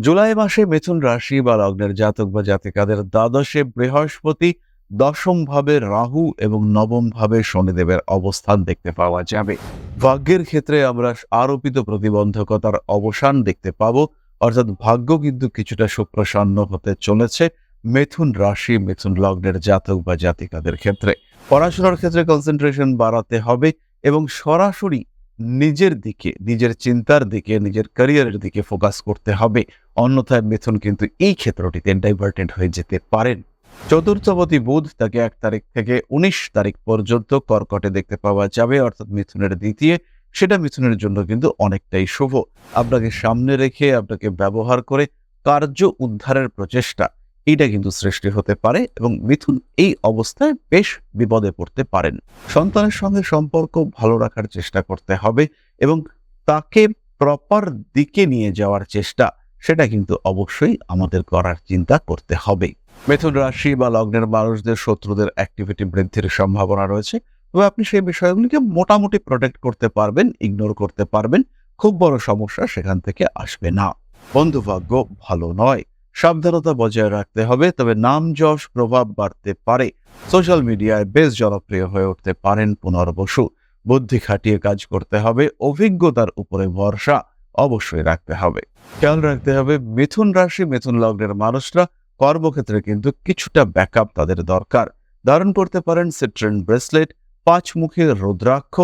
জুলাই মাসে মিথুন রাশি বা লগ্নের জাতক বা জাতিকাদের দ্বাদশে বৃহস্পতি দশম ভাবে রাহু এবং নবম ভাবে শনিদেবের অবস্থান দেখতে পাওয়া যাবে। ভাগ্যের ক্ষেত্রে আমরা আরোপিত প্রতিবন্ধকতার অবসান দেখতে পাবো। অর্থাৎ ভাগ্য কিন্তু কিছুটা সুপ্রসন্ন হতে চলেছে মিথুন রাশি, মিথুন লগ্নের জাতক বা জাতিকাদের ক্ষেত্রে। পড়াশোনার ক্ষেত্রে কনসেন্ট্রেশন বাড়াতে হবে এবং সরাসরি নিজের দিকে, নিজের চিন্তার দিকে, নিজের ক্যারিয়ারের দিকে ফোকাস করতে হবে। অন্যথায় মিথুন কিন্তু এই ক্ষেত্রটিতে ডাইভার্টেন্ট হয়ে যেতে পারেন। চতুর্থপতি বুধ তাকে এক তারিখ থেকে উনিশ তারিখ পর্যন্ত কর্কটে দেখতে পাওয়া যাবে, অর্থাৎ মিথুনের দ্বিতীয়। সেটা মিথুনের জন্য কিন্তু অনেকটাই শুভ। আপনাকে সামনে রেখে, আপনাকে ব্যবহার করে কার্য উদ্ধারের প্রচেষ্টা এটা কিন্তু সৃষ্টি হতে পারে এবং মিথুন এই অবস্থায় বেশ বিপদে পড়তে পারেন। সন্তানের সঙ্গে সম্পর্ক ভালো রাখার চেষ্টা করতে হবে এবং তাকে প্রপার দিকে নিয়ে যাওয়ার চেষ্টা, সেটা কিন্তু অবশ্যই আমাদের করার চিন্তা করতে হবে। মিথুন রাশি বা লগ্নের মানুষদের, শত্রুদের অ্যাক্টিভিটি বৃদ্ধির সম্ভাবনা রয়েছে। তবে আপনি সেই বিষয়গুলিকে মোটামুটি প্রোটেক্ট করতে পারবেন ইগনোর করতে পারবেন। খুব বড় সমস্যা সেখান থেকে আসবে না। বন্ধুভাগ্য ভালো নয়। সাবধানতা বজায় রাখতে হবে, তবে নাম যশ প্রভাব বাড়তে পারে। সোশ্যাল মিডিয়ায় বেশ জনপ্রিয় হয়ে উঠতে পারেন পুনর্বসু বুদ্ধি খাটিয়ে কাজ করতে হবে, অভিজ্ঞতার উপরে ভরসা অবশ্যই রাখতে হবে। খেয়াল রাখতে হবে, মিথুন রাশি, মিথুন লগ্নের মানুষরা কর্মক্ষেত্রে কিন্তু কিছুটা ব্যাকআপ তাদের দরকার। ধারণ করতে পারেন সিট্রেন ব্রেসলেট পাঁচমুখী রুদ্রাক্ষ,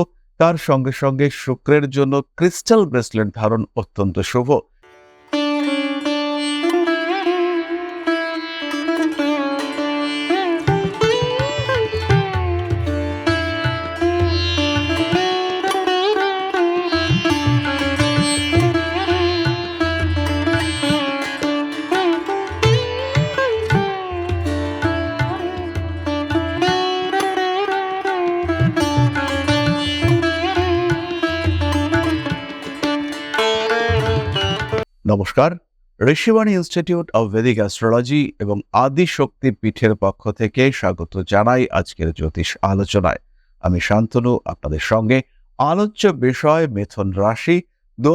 তার সঙ্গে সঙ্গে শুক্রের জন্য ক্রিস্টাল ব্রেসলেট ধারণ অত্যন্ত শুভ। নমস্কার। Rishibani institute of Vedic astrology এবং আদি শক্তি পীঠের পক্ষ থেকে স্বাগত জানাই আজকের জ্যোতিষ আলোচনায়। আমি শান্তনু, আপনাদের সঙ্গে আলোচ্য বিষয় মিথুন রাশি দু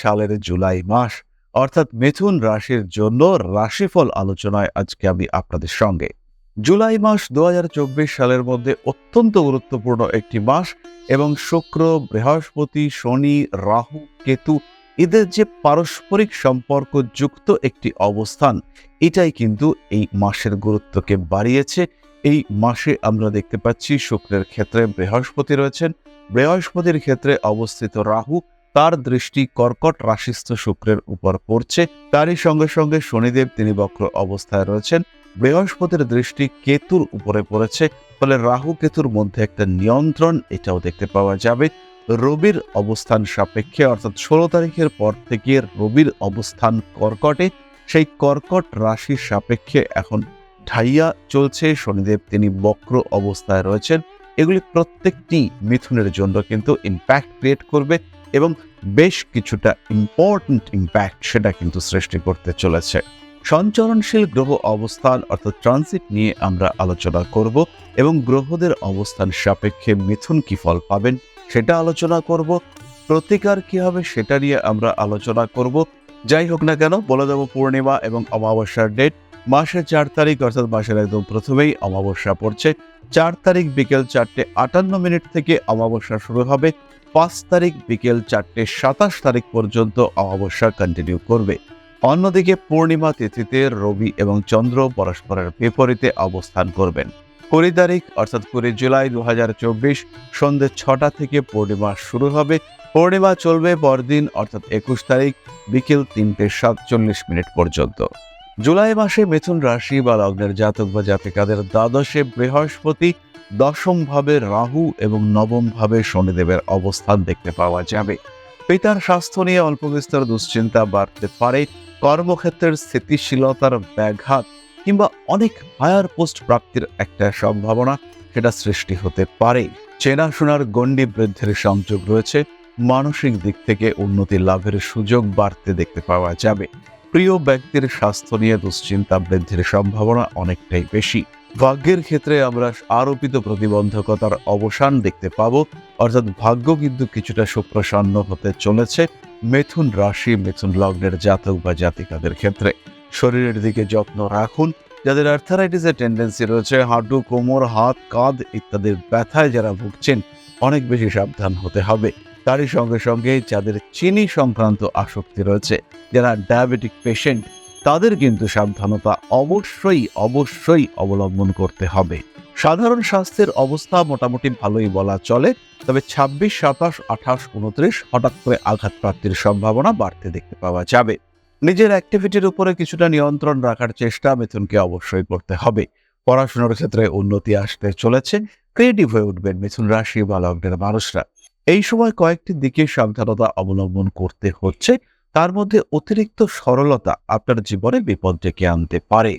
সালের জুলাই মাস, অর্থাৎ মিথুন রাশির জন্য রাশিফল আলোচনায় আজকে আমি আপনাদের সঙ্গে। জুলাই মাস দু হাজার চব্বিশ সালের মধ্যে অত্যন্ত গুরুত্বপূর্ণ একটি মাস এবং শুক্র, বৃহস্পতি, শনি, রাহু, কেতু এদের যে পারস্পরিক সম্পর্ক যুক্ত একটি অবস্থান, এটাই কিন্তু এই মাসের গুরুত্বকে বাড়িয়েছে। এই মাসে আমরা দেখতে পাচ্ছি শুক্রের ক্ষেত্রে বৃহস্পতি রয়েছেন। বৃহস্পতির ক্ষেত্রে অবস্থিত রাহু তার দৃষ্টি কর্কট রাশিস্থ শুক্রের উপর পড়ছে। তারই সঙ্গে সঙ্গে শনিদেব তিনি বক্র অবস্থায় রয়েছেন। বৃহস্পতির দৃষ্টি কেতুর উপরে পড়েছে। ফলে রাহু কেতুর মধ্যে একটা নিয়ন্ত্রণ এটাও দেখতে পাওয়া যাবে। রবির অবস্থান সাপেক্ষে, অর্থাৎ ষোলো তারিখের পর থেকে রবির অবস্থান কর্কটে। সেই কর্কট রাশির সাপেক্ষে এখন ঢাইয়া চলছে, শনিদেব তিনি বক্র অবস্থায় রয়েছেন। এগুলি প্রত্যেকটি মিথুনের জন্য কিন্তু ইম্প্যাক্ট ক্রিয়েট করবে এবং বেশ কিছুটা ইম্পর্ট্যান্ট ইম্প্যাক্ট সেটা কিন্তু সৃষ্টি করতে চলেছে। সঞ্চরণশীল গ্রহ অবস্থান, অর্থাৎ ট্রানজিট নিয়ে আমরা আলোচনা করব এবং গ্রহদের অবস্থান সাপেক্ষে মিথুন কি ফল পাবেন সেটা আলোচনা করব, প্রতিকার কি হবে সেটা নিয়ে আমরা আলোচনা করব। যাই হোক না কেন, বলে দেবো পূর্ণিমা এবং অমাবস্যার ডেট মাসের চার তারিখ অর্থাৎ মাসের একদম প্রথমেই অমাবস্যা পড়ছে। চার তারিখ বিকেল চারটে আটান্ন মিনিট থেকে অমাবস্যা শুরু হবে। পাঁচ তারিখ বিকেল চারটে সাতাশ তারিখ পর্যন্ত অমাবস্যা কন্টিনিউ করবে। অন্যদিকে পূর্ণিমা তিথিতে রবি এবং চন্দ্র পরস্পরের বিপরীতে অবস্থান করবেন। কুড়ি তারিখ, অর্থাৎ কুড়ি জুলাই দু হাজার চব্বিশ সন্ধ্যে ছটা থেকে পূর্ণিমা শুরু হবে। পূর্ণিমা চলবে পরদিন, অর্থাৎ একুশ তারিখ, বিকেল তিনটে সাতচল্লিশ মিনিট পর্যন্ত। জুলাই মাসে মিথুন রাশি বা লগ্নের জাতক বা জাতিকাদের দ্বাদশে বৃহস্পতি দশম ভাবে রাহু এবং নবম ভাবে শনিদেবের অবস্থান দেখতে পাওয়া যাবে। পিতার স্বাস্থ্য নিয়ে অল্প বিস্তর দুশ্চিন্তা বাড়তে পারে। কর্মক্ষেত্রের স্থিতিশীলতার ব্যাঘাত কিংবা অনেক হায়ার পোস্ট প্রাপ্তির একটা সম্ভাবনা সেটা সৃষ্টি হতে পারে। চেনাশোনার গণ্ডি বৃদ্ধির সংযোগ রয়েছে। মানসিক দিক থেকে উন্নতি লাভের সুযোগ বাড়তে দেখতে পাওয়া যাবে। প্রিয় ব্যক্তির স্বাস্থ্য নিয়ে দুশ্চিন্তা বৃদ্ধির সম্ভাবনা অনেকটাই বেশি। ভাগ্যের ক্ষেত্রে আমরা আরোপিত প্রতিবন্ধকতার অবসান দেখতে পাবো। অর্থাৎ ভাগ্য কিন্তু কিছুটা সুপ্রসন্ন হতে চলেছে। মিথুন রাশি, মিথুন লগ্নের জাতক বা জাতিকাদের ক্ষেত্রে। শরীরের দিকে যত্ন রাখুন, যাদের আর্থারাইটিসের টেন্ডেন্সি রয়েছে, হাঁটু, কোমর, হাত, কাঁধ ইত্যাদির ব্যথায় যারা ভুগছেন, অনেক বেশি সাবধান হতে হবে। তারই সঙ্গে সঙ্গে যাদের চিনি সংক্রান্ত আসক্তি রয়েছে, যারা ডায়াবেটিক পেশেন্ট তাদের কিন্তু সাবধানতা অবশ্যই অবশ্যই অবলম্বন করতে হবে। সাধারণ স্বাস্থ্যের অবস্থা মোটামুটি ভালোই বলা চলে, তবে ছাব্বিশ, সাতাশ, আঠাশ, উনত্রিশ হঠাৎ করে আঘাতপ্রাপ্তির সম্ভাবনা বাড়তে দেখতে পাওয়া যাবে। নিজের অ্যাক্টিভিটির উপরে কিছুটা নিয়ন্ত্রণ রাখার চেষ্টা মিথুনকে অবশ্যই করতে হবে। পড়াশোনার ক্ষেত্রে উন্নতি আসতে চলেছে ক্রিয়েটিভ হয়ে উঠবেন মিথুন রাশি বা লগ্নের মানুষরা। এই সময় কয়েকটি দিকে সাবধানতা অবলম্বন করতে হচ্ছে, তার মধ্যে অতিরিক্ত সরলতা আপনার জীবনে বিপদ ডেকে আনতে পারে।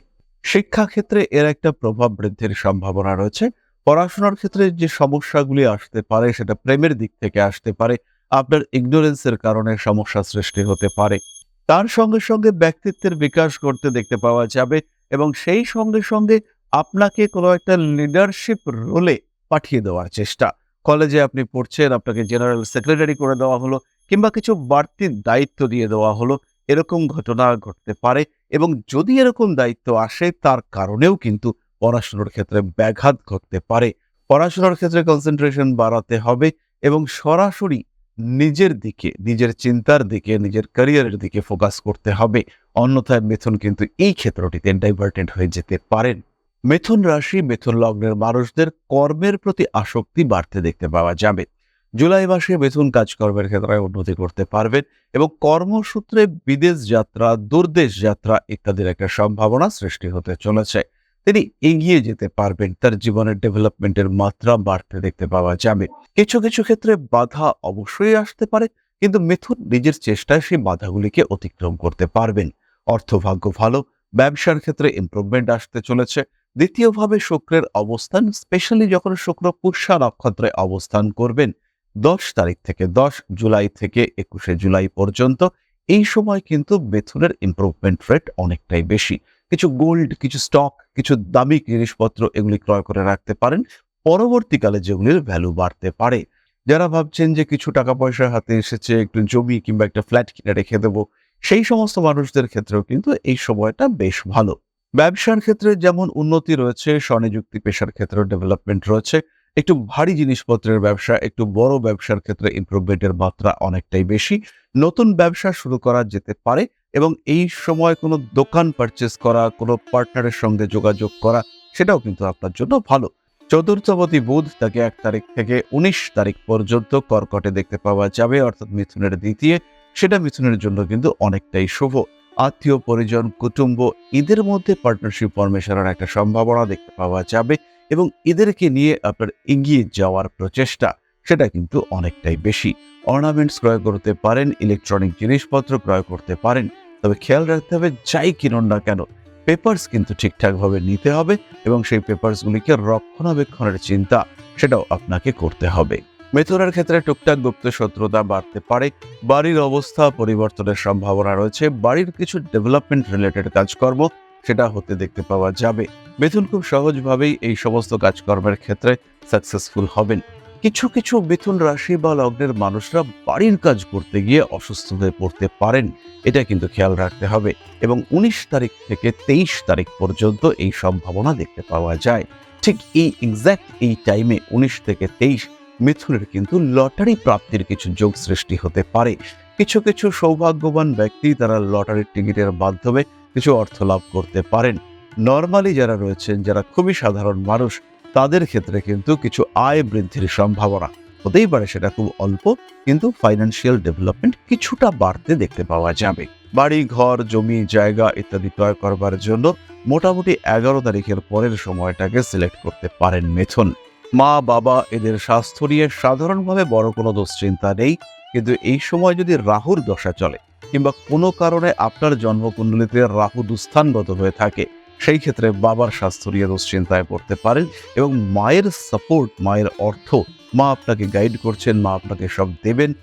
শিক্ষাক্ষেত্রে এর একটা প্রভাব বৃদ্ধির সম্ভাবনা রয়েছে। পড়াশোনার ক্ষেত্রে যে সমস্যাগুলি আসতে পারে, সেটা প্রেমের দিক থেকে আসতে পারে। আপনার ইগনোরেন্সের কারণে সমস্যা সৃষ্টি হতে পারে। তার সঙ্গে সঙ্গে ব্যক্তিত্বের বিকাশ করতে দেখতে পাওয়া যাবে এবং সেই সঙ্গে সঙ্গে আপনাকে কোনো একটা লিডারশিপ রোলে পাঠিয়ে দেওয়ার চেষ্টা। কলেজে আপনি পড়ছেন, আপনাকে জেনারেল সেক্রেটারি করে দেওয়া হলো কিংবা কিছু বাড়তি দায়িত্ব দিয়ে দেওয়া হলো, এরকম ঘটনা ঘটতে পারে এবং যদি এরকম দায়িত্ব আসে, তার কারণেও কিন্তু পড়াশোনার ক্ষেত্রে ব্যাঘাত ঘটতে পারে। পড়াশোনার ক্ষেত্রে কনসেন্ট্রেশন বাড়াতে হবে এবং সরাসরি নিজের দিকে, নিজের চিন্তার দিকে, নিজের ক্যারিয়ারের দিকে ফোকাস করতে হবে। অন্যথায় মিথুন কিন্তু এই ক্ষেত্রটিতে ডাইভার্টেন্ট হয়ে যেতে পারেন মিথুন রাশি, মিথুন লগ্নের মানুষদের কর্মের প্রতি আসক্তি বাড়তে দেখতে পাওয়া যাবে। জুলাই মাসে মিথুন কাজকর্মের ক্ষেত্রে উন্নতি করতে পারবেন এবং কর্মসূত্রে বিদেশ যাত্রা, দূরদেশ যাত্রা ইত্যাদির একটা সম্ভাবনা সৃষ্টি হতে চলেছে। তিনি এগিয়ে যেতে পারবেন। তার জীবনের ডেভেলপমেন্টের মাত্রা বাড়তে দেখতে পাওয়া যাবে। কিছু কিছু ক্ষেত্রে বাধা অবশ্যই আসতে পারে, কিন্তু মিথুন নিজের চেষ্টায় সেই বাধাগুলিকে অতিক্রম করতে পারবেন। অর্থভাগ্য ভালো, ব্যবসার ক্ষেত্রে ইমপ্রুভমেন্ট আসতে চলেছে। দ্বিতীয়ভাবে শুক্রের অবস্থান স্পেশালি যখন শুক্র পুষ্যা নক্ষত্রে অবস্থান করবেন, দশ তারিখ থেকে দশ জুলাই থেকে একুশে জুলাই পর্যন্ত, এই সময় কিন্তু বেথুনের ইমপ্রুভমেন্ট রেট অনেকটাই বেশি। কিছু গোল্ড কিছু স্টক কিছু দামি জিনিসপত্র এগুলি ক্রয় করে রাখতে পারেন। পরবর্তীকালে যেগুলির ভ্যালু বাড়তে পারে। যারা ভাবছেন যে কিছু টাকা পয়সা হাতে এসেছে, একটু জমি কিংবা একটা ফ্ল্যাট কিনে রেখে দেবো, সেই সমস্ত মানুষদের ক্ষেত্রেও কিন্তু এই সময়টা বেশ ভালো। ব্যবসার ক্ষেত্রে যেমন উন্নতি রয়েছে, স্বনিযুক্তি পেশার ক্ষেত্রে ডেভেলপমেন্ট রয়েছে। একটু ভারী জিনিসপত্রের ব্যবসা, একটু বড় ব্যবসার ক্ষেত্রে ইমপ্রুভমেন্টের মাত্রা অনেকটাই বেশি। নতুন ব্যবসা শুরু করা যেতে পারে। এবং এই সময় কোনো দোকান পারচেস করা, কোনো পার্টনারের সঙ্গে যোগাযোগ করা, সেটাও কিন্তু আপনার জন্য ভালো। চতুর্থপতি বুধ তাকে এক তারিখ থেকে উনিশ তারিখ পর্যন্ত কর্কটে দেখতে পাওয়া যাবে, অর্থাৎ মিথুনের দ্বিতীয়। সেটা মিথুনের জন্য কিন্তু অনেকটাই শুভ। আত্মীয়, পরিজন, কুটুম্ব, এদের মধ্যে পার্টনারশিপ ফরমেশনের একটা সম্ভাবনা দেখতে পাওয়া যাবে এবং এদেরকে নিয়ে আপনার এগিয়ে যাওয়ার প্রচেষ্টা, সেটা কিন্তু অনেকটাই বেশি। অর্নামেন্টস ক্রয় করতে পারেন ইলেকট্রনিক জিনিসপত্র ক্রয় করতে পারেন তবে খেয়াল রাখতে হবে যাই কিনুন না কেন পেপার্স কিন্তু ঠিকঠাকভাবে নিতে হবে এবং সেই পেপার্সগুলিকে রক্ষণাবেক্ষণের চিন্তা সেটাও আপনাকে করতে হবে। মেথুনের ক্ষেত্রে টুকটাক গুপ্ত শত্রুতা বাড়তে পারে, বাড়ির অবস্থা, পরিবর্তনের সম্ভাবনা রয়েছে, বাড়ির কিছু ডেভেলপমেন্ট রিলেটেড কাজকর্ম সেটা হতে দেখতে পাওয়া যাবে। মিথুন খুব সহজভাবেই এই সমস্ত কাজকর্মের ক্ষেত্রে সাকসেসফুল হবেন। কিছু কিছু মিথুন রাশি বা লগ্নের মানুষরা বাড়ির কাজ করতে গিয়ে অসুস্থ হয়ে পড়তে পারেন, এটা কিন্তু খেয়াল রাখতে হবে। এবং উনিশ তারিখ থেকে তেইশ তারিখ পর্যন্ত এই সম্ভাবনা দেখতে পাওয়া যায়। ঠিক এই এক্স্যাক্ট এই টাইমে উনিশ থেকে তেইশ মিথুনের কিন্তু লটারি প্রাপ্তির কিছু যোগ সৃষ্টি হতে পারে। কিছু কিছু সৌভাগ্যবান ব্যক্তি তারা লটারির টিকিটের মাধ্যমে কিছু অর্থ লাভ করতে পারেন। নর্মালি যারা রয়েছেন, যারা খুবই সাধারণ মানুষ তাদের ক্ষেত্রে কিন্তু কিছু আয় বৃদ্ধির সম্ভাবনা হতেই পারে, সেটা খুব অল্প, কিন্তু ফাইন্যান্সিয়াল ডেভেলপমেন্ট কিছুটা বাড়তে দেখতে পাওয়া যাবে। বাড়ি, ঘর, জমি, জায়গা ইত্যাদি ক্রয় করবার জন্য মোটামুটি এগারো তারিখের পরের সময়টাকে সিলেক্ট করতে পারেন মিথুন। মা, বাবা এদের স্বাস্থ্য নিয়ে সাধারণভাবে বড় কোনো দুশ্চিন্তা নেই, কিন্তু এই সময় যদি রাহুর দশা চলে কিংবা কোনো কারণে আপনার জন্মকুণ্ডলিতে রাহু দুস্থানগত হয়ে থাকে সেই ক্ষেত্রে বাবার স্বাস্থ্য নিয়ে দুশ্চিন্তায় পড়তে পারেন এবং মায়ের সাপোর্ট মায়ের অর্থ, মা আপনাকে গাইড করছেন, মা আপনাকে সব দেবেন,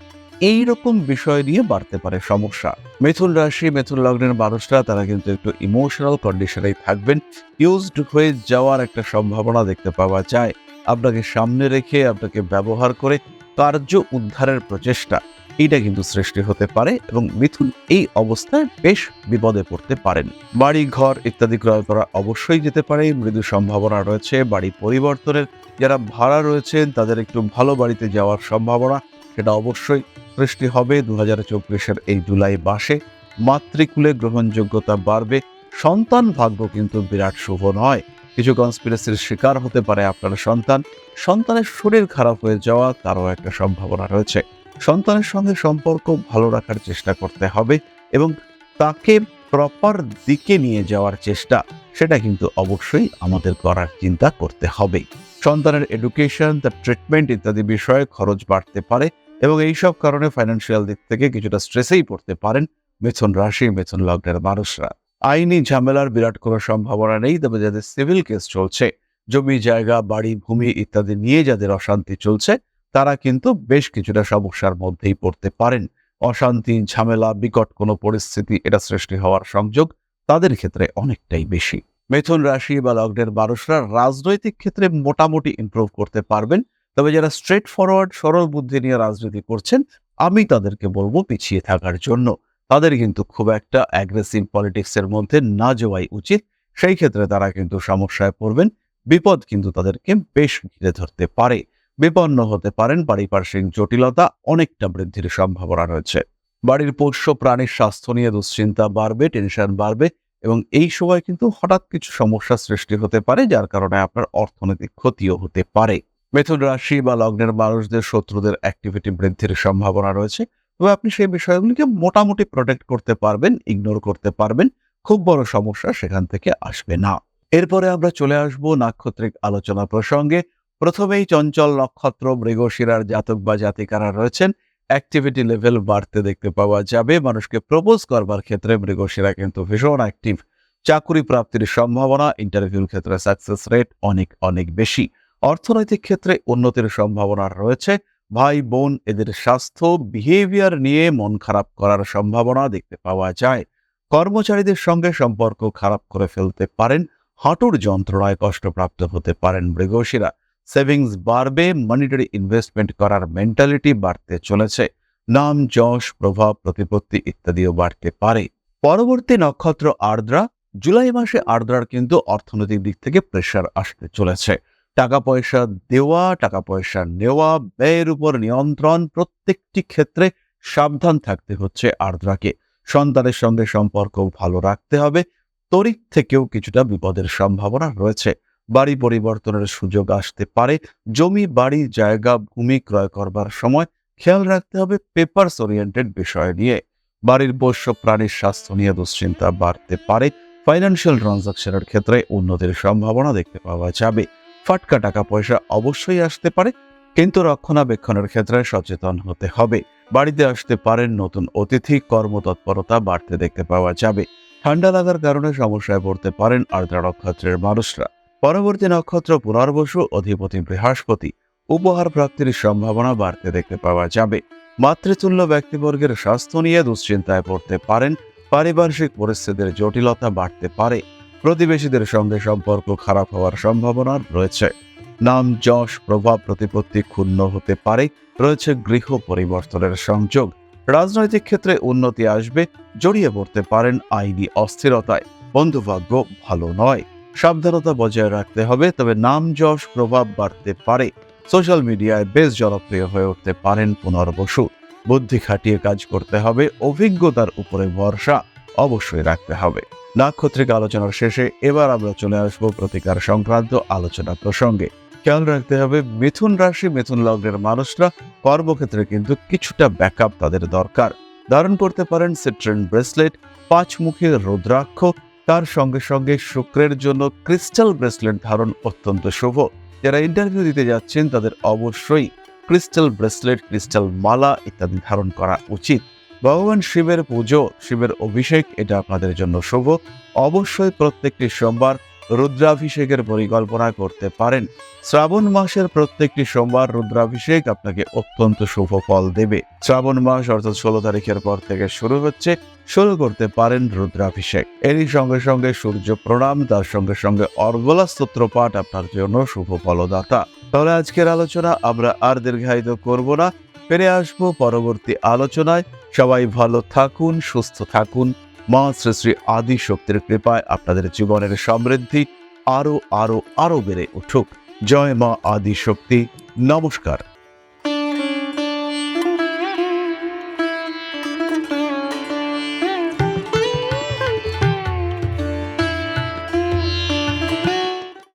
এই রকম বিষয় নিয়ে বাড়তে পারে সমস্যা। মিথুন রাশি, মিথুন লগ্নের মানুষরা, তারা কিন্তু একটু ইমোশনাল কন্ডিশনেই থাকবেন। ইউজড হয়ে যাওয়ার একটা সম্ভাবনা দেখতে পাওয়া যায়। আপনাকে সামনে রেখে, আপনাকে ব্যবহার করে কার্য উদ্ধারের প্রচেষ্টা। এইটা কিন্তু সৃষ্টি হতে পারে এবং মিথুন এই অবস্থায় বেশ বিপদে পড়তে পারেন। বাড়ি, ঘর ইত্যাদি ক্রয় করা অবশ্যই যেতে পারে। মৃদু সম্ভাবনা রয়েছে, বাড়ি পরিবর্তনের যারা ভাড়া রয়েছেন, তাদের একটু ভালো বাড়িতে যাওয়ার সম্ভাবনা সেটা অবশ্যই সৃষ্টি হবে। দু হাজার চব্বিশের এই জুলাই মাসে মাতৃকুলে গ্রহণযোগ্যতা বাড়বে। সন্তান ভাগ্য কিন্তু বিরাট শুভ নয়। কিছু কনস্পিরেসির শিকার হতে পারে আপনার সন্তান। সন্তানের শরীর খারাপ হয়ে যাওয়া, তারও একটা সম্ভাবনা রয়েছে। সন্তানের সঙ্গে সম্পর্ক ভালো রাখার চেষ্টা করতে হবে এবং তাকে প্রপার দিকে নিয়ে যাওয়ার চেষ্টা, সেটা কিন্তু অবশ্যই আমাদের করার চিন্তা করতে হবে। সন্তানের এডুকেশন তার ট্রিটমেন্ট ইত্যাদি বিষয়ে খরচ বাড়তে পারে এবং এইসব কারণে ফাইন্যান্সিয়াল দিক থেকে কিছুটা স্ট্রেসেই পড়তে পারেন মিথুন রাশি, মিথুন লগ্নের মানুষরা। আইনি ঝামেলার বিরাট কোনো সম্ভাবনা নেই, তবে যাদের সিভিল কেস চলছে, জমি, জায়গা, বাড়ি, ভূমি ইত্যাদি নিয়ে যাদের অশান্তি চলছে তারা কিন্তু বেশ কিছুটা সমস্যার মধ্যেই পড়তে পারেন। অশান্তি, ঝামেলা, বিকট কোনো পরিস্থিতি, এটা সৃষ্টি হওয়ার সংযোগ তাদের ক্ষেত্রে অনেকটাই বেশি। মিথুন রাশি বা লগ্নের মানুষরা রাজনৈতিক ক্ষেত্রে মোটামুটি ইমপ্রুভ করতে পারবেন, তবে যারা স্ট্রেট ফরওয়ার্ড সরল বুদ্ধি নিয়ে রাজনীতি করছেন, আমি তাদেরকে বলব পিছিয়ে থাকার জন্য। তাদের কিন্তু খুব একটা অ্যাগ্রেসিভ পলিটিক্সের মধ্যে না যাওয়াই উচিত। সেই ক্ষেত্রে তারা কিন্তু সমস্যায় পড়বেন, বিপদ কিন্তু তাদেরকে বেশ ঘিরে ধরতে পারে। বিপন্ন হতে পারেন। পারিপার্শ্বিক জটিলতা অনেকটা বৃদ্ধির সম্ভাবনা রয়েছে। বাড়ির পোষ্য প্রাণীর স্বাস্থ্য নিয়ে দুশ্চিন্তা বাড়বে, টেনশন বাড়বে এবং এই সময় কিন্তু হঠাৎ কিছু সমস্যা সৃষ্টি হতে পারে, যার কারণে আপনার অর্থনৈতিক ক্ষতিও হতে পারে। মিথুন রাশি বা লগ্নের মানুষদের শত্রুদের অ্যাক্টিভিটি বৃদ্ধির সম্ভাবনা রয়েছে তবে আপনি সেই বিষয়গুলিকে মোটামুটি প্রোটেক্ট করতে পারবেন ইগনোর করতে পারবেন, খুব বড় সমস্যা সেখান থেকে আসবে না। এরপরে আমরা চলে আসব নাক্ষত্রিক আলোচনা প্রসঙ্গে। প্রথমেই চঞ্চল নক্ষত্র, মৃগশিরার জাতক বা জাতিকারা রয়েছেন। অ্যাক্টিভিটি লেভেল বাড়তে দেখতে পাওয়া যাবে। মানুষকে প্রপোজ করবার ক্ষেত্রে মৃগশিরা কিন্তু ভীষণ অ্যাক্টিভ চাকুরি প্রাপ্তির সম্ভাবনা ইন্টারভিউর ক্ষেত্রে সাকসেস রেট অনেক অনেক বেশি। অর্থনৈতিক ক্ষেত্রে উন্নতির সম্ভাবনা রয়েছে। ভাই, বোন এদের স্বাস্থ্য বিহেভিয়ার নিয়ে মন খারাপ করার সম্ভাবনা দেখতে পাওয়া যায়। কর্মচারীদের সঙ্গে সম্পর্ক খারাপ করে ফেলতে পারেন। হাঁটুর যন্ত্রণায় কষ্টপ্রাপ্ত হতে পারেন মৃগশিরা। সেভিংস বাড়বে মনিটারি ইনভেস্টমেন্ট করার মেন্টালিটি বাড়তে চলেছে। নাম, যশ, প্রভাব, প্রতিপত্তি ইত্যাদিও বাড়তে পারে। পরবর্তী নক্ষত্র আর্দ্রা, জুলাই মাসে আর্দ্রার কিন্তু অর্থনৈতিক দিক থেকে প্রেশার আসতে চলেছে। টাকা পয়সা দেওয়া, টাকা পয়সা নেওয়া, ব্যয়ের উপর নিয়ন্ত্রণ, প্রত্যেকটি ক্ষেত্রে সাবধান থাকতে হচ্ছে আর্দ্রাকে। সন্তানের সঙ্গে সম্পর্ক ভালো রাখতে হবে। তরিক থেকেও কিছুটা বিপদের সম্ভাবনা রয়েছে। বাড়ি পরিবর্তনের সুযোগ আসতে পারে। জমি, বাড়ি, জায়গা, ভূমি ক্রয় করবার সময় খেয়াল রাখতে হবে পেপারস ওরিয়েন্টেড বিষয় নিয়ে। বাড়ির পোষ্য প্রাণীর স্বাস্থ্য নিয়ে দুশ্চিন্তা বাড়তে পারে। ফাইন্যান্সিয়াল ট্রানজাকশনের ক্ষেত্রে উন্নতির সম্ভাবনা দেখতে পাওয়া যাবে। ফাটকা টাকা পয়সা অবশ্যই আসতে পারে, কিন্তু রক্ষণাবেক্ষণের ক্ষেত্রে সচেতন হতে হবে। বাড়িতে আসতে পারেন নতুন অতিথি, কর্মতৎপরতা বাড়তে দেখতে পাওয়া যাবে। ঠান্ডা লাগার কারণে সমস্যায় পড়তে পারেন আর্দ্রা নক্ষত্রের মানুষরা। পরবর্তী নক্ষত্র পুনর্বসু অধিপতি বৃহস্পতি। উপহার প্রাপ্তির সম্ভাবনা বাড়তে দেখতে পাওয়া যাবে। মাতৃতুল্য ব্যক্তিবর্গের স্বাস্থ্য নিয়ে দুশ্চিন্তায় পড়তে পারেন। পারিপার্শ্বিক পরিস্থিতির জটিলতা বাড়তে পারে। প্রতিবেশীদের সঙ্গে সম্পর্ক খারাপ হওয়ার সম্ভাবনা রয়েছে। নাম, যশ, প্রভাব, প্রতিপত্তি ক্ষুণ্ণ হতে পারে। রয়েছে গৃহ পরিবর্তনের সংযোগ। রাজনৈতিক ক্ষেত্রে উন্নতি আসবে, জড়িয়ে পড়তে পারেন আইনি অস্থিরতায়। বন্ধুভাগ্য ভালো নয়। সাবধানতা বজায় রাখতে হবে, তবে নাম যশ প্রভাব বাড়তে পারে। সোশ্যাল মিডিয়ায় বেশ জনপ্রিয় হয়ে উঠতে পারেন পুনর্বসু বুদ্ধি খাটিয়ে কাজ করতে হবে, অভিজ্ঞতার উপরে ভরসা অবশ্যই রাখতে হবে। নাক্ষত্রিক আলোচনার শেষে এবার আমরা চলে আসব প্রতিকার সংক্রান্ত আলোচনা প্রসঙ্গে। খেয়াল রাখতে হবে, মিথুন রাশি, মিথুন লগ্নের মানুষরা কর্মক্ষেত্রে কিন্তু কিছুটা ব্যাকআপ তাদের দরকার। ধারণ করতে পারেন সিট্রেন ব্রেসলেট, পাঁচমুখী রুদ্রাক্ষ তার সঙ্গে সঙ্গে শুক্রের জন্য ক্রিস্টাল ব্রেসলেট ধারণ অত্যন্ত শুভ। যারা ইন্টারভিউ দিতে যাচ্ছেন, তাদের অবশ্যই ক্রিস্টাল ব্রেসলেট, ক্রিস্টাল মালা ইত্যাদি ধারণ করা উচিত। ভগবান শিবের পুজো, শিবের অভিষেক, এটা আপনাদের জন্য শুভ। অবশ্যই প্রত্যেকটি সোমবার রুদ্রাভিষেকের পরিকল্পনা করতে পারেন। শ্রাবণ মাসের প্রত্যেকটি সোমবার রুদ্রাভিষেক আপনাকে অত্যন্ত শুভ ফল দেবে। শ্রাবণ মাস অর্থাৎ ষোলো তারিখের পর থেকে শুরু হচ্ছে, শুরু করতে পারেন রুদ্রাভিষেক। এরই সঙ্গে সঙ্গে সূর্য প্রণাম, তার সঙ্গে সঙ্গে অর্গলা স্তোত্র পাঠ আপনার জন্য শুভ ফলদাতা। তাহলে আজকের আলোচনা আমরা আর দীর্ঘায়িত করব না। ফিরে আসব পরবর্তী আলোচনায়। সবাই ভালো থাকুন, সুস্থ থাকুন। মা শ্রী শ্রী আদি শক্তির কৃপায় আপনাদের জীবনের সমৃদ্ধি আরও আরও আরও বেড়ে উঠুক। জয় মা আদি শক্তি নমস্কার।